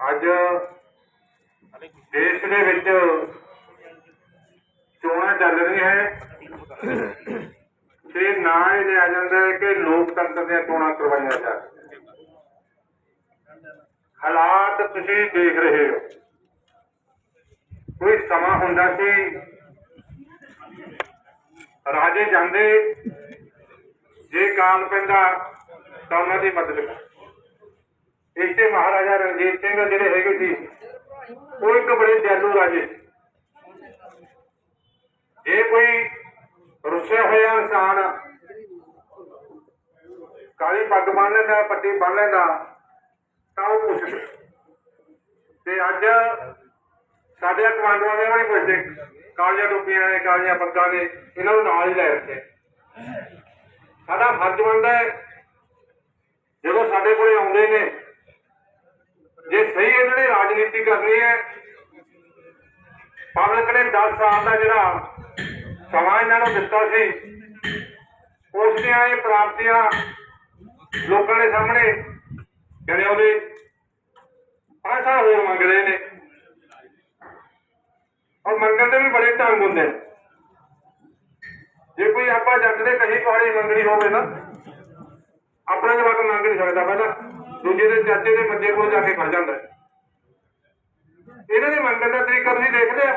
ਅੱਜ ਦੇਸ਼ ਦੇ ਵਿੱਚ ਚੋਣਾਂ ਚੱਲ ਰਹੀਆਂ ਹੈ। ਤੇ ਨਾ ਇਹ ਲਿਆ ਜਾਂਦਾ ਹੈ ਕਿ ਲੋਕਤੰਤਰ ਦੀਆਂ ਚੋਣਾਂ ਕਰਵਾਈਆਂ ਜਾ ਹਾਲਾਤ ਤੁਸੀਂ ਦੇਖ ਰਹੇ ਹੋ। ਕੋਈ ਸਮਾਂ ਹੁੰਦਾ ਸੀ, ਰਾਜੇ ਜਾਂਦੇ, ਜੇ ਕਾਲ ਪੈਂਦਾ ਤਾਂ ਉਹਨਾਂ ਦੀ ਮਦਦ ਕਰ। ਰਾਜਾ ਰਣਜੀਤ ਸਿੰਘ ਜਿਹੜੇ ਹੈਗੇ ਸੀ, ਉਹ ਇੱਕ ਬੜੇ ਦਿਆਲੂ ਰਾਜੇ। ਜੇ ਕੋਈ ਰੁੱਸਿਆ ਹੋਇਆ ਇਨਸਾਨ ਕਾਲੀ ਪੱਗ ਬੰਨ ਲੈਂਦਾ, ਪੱਟੀ ਬੰਨ ਲੈਂਦਾ, ਤਾਂ ਉਹ ਪੁੱਛਦੇ ਤੇ ਅੱਜ ਸਾਡੇ ਕਮਾਂਡੋਆਂ ਨੇ ਵੀ ਪੁੱਛਦੇ, ਕਾਲੀਆਂ ਟੋਪੀਆਂ ਨੇ, ਕਾਲੀਆਂ ਪੱਗਾਂ ਨੇ, ਇਹਨਾਂ ਨੂੰ ਨਾਲ ਹੀ ਲੈ ਰੱਖੇ। ਸਾਡਾ ਫਰਜ਼ ਬਣਦਾ ਹੈ, ਜਦੋਂ ਸਾਡੇ ਕੋਲੇ ਆਉਂਦੇ ਨੇ ਜੇ ਸਹੀ ਇਹਨਾਂ ਨੇ ਰਾਜਨੀਤੀ ਕਰਨੀ ਹੈ, ਪਬਲਿਕ ਨੇ 10 ਸਾਲ ਦਾ ਜਿਹੜਾ ਸਮਾਂ ਇਹਨਾਂ ਨੂੰ ਦਿੱਤਾ ਸੀ, ਉਸ ਦੀਆਂ ਇਹ ਪ੍ਰਾਪਤੀਆਂ ਲੋਕਾਂ ਦੇ ਸਾਹਮਣੇ ਜਿਹੜੇ ਉਹਦੇ ਪੰਜ ਹੋਰ ਮੰਗ ਰਹੇ ਨੇ। ਔਰ ਮੰਗਣ ਦੇ ਵੀ ਬੜੇ ਢੰਗ ਹੁੰਦੇ ਨੇ। ਜੇ ਕੋਈ ਆਪਾਂ ਜੱਟ ਦੇ ਕਹੀ ਪਹਾੜੀ ਮੰਗਣੀ ਹੋਵੇ ਨਾ, ਆਪਣਾ ਜਵਾਕ ਮੰਗ ਨਹੀਂ ਸਕਦਾ ਪਹਿਲਾਂ। ਦੂਜੇ ਦੇ ਚਾਚੇ ਦੇ ਮੰਜੇ ਕੋਲ ਜਾ ਕੇ ਖੜ ਜਾਂਦਾ ਇਹਨਾਂ ਦੇ ਮੰਗਣ ਦਾ ਤਰੀਕਾ ਤੁਸੀਂ ਦੇਖ ਲਿਆ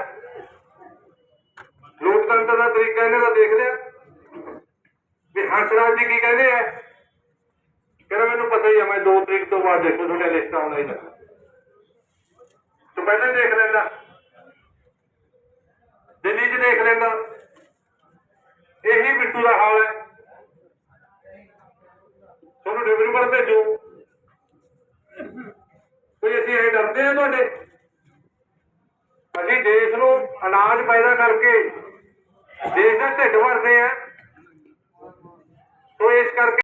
ਲੋਕਤੰਤਰ ਦਾ ਤਰੀਕਾ ਇਹਨਾਂ ਦਾ ਦੇਖ ਲਿਆ ਵੀ ਹੰਸਰਾਜ ਜੀ ਕੀ ਕਹਿੰਦੇ ਆ? ਕਹਿੰਦਾ, ਮੈਨੂੰ ਪਤਾ ਹੀ ਆ, ਮੈਂ 2 ਤਰੀਕ ਤੋਂ ਬਾਅਦ ਦੇਖੋ, ਤੁਹਾਡੇ ਲਿਸਟ ਆਉਣਾ ਹੀ ਜਾਣਾ ਤੂੰ ਪਹਿਲਾਂ ਦੇਖ ਲੈਂਦਾ। ਦਿੱਲੀ 'ਚ ਦੇਖ ਲੈਂਦਾ। ਇਹੀ ਬਿੱਟੂ ਦਾ ਹਾਲ ਹੈ। ਤੁਹਾਨੂੰ ਡਿਬਰੂਗੜ੍ਹ ਭੇਜੋ। ਨੇ ਤੁਹਾਡੇ। ਅਸੀਂ ਦੇਸ਼ ਨੂੰ ਅਨਾਜ ਪੈਦਾ ਕਰਕੇ ਦੇਸ਼ ਦਾ ਢਿੱਡ ਭਰਦੇ ਆ। ਸੋ ਇਸ ਕਰਕੇ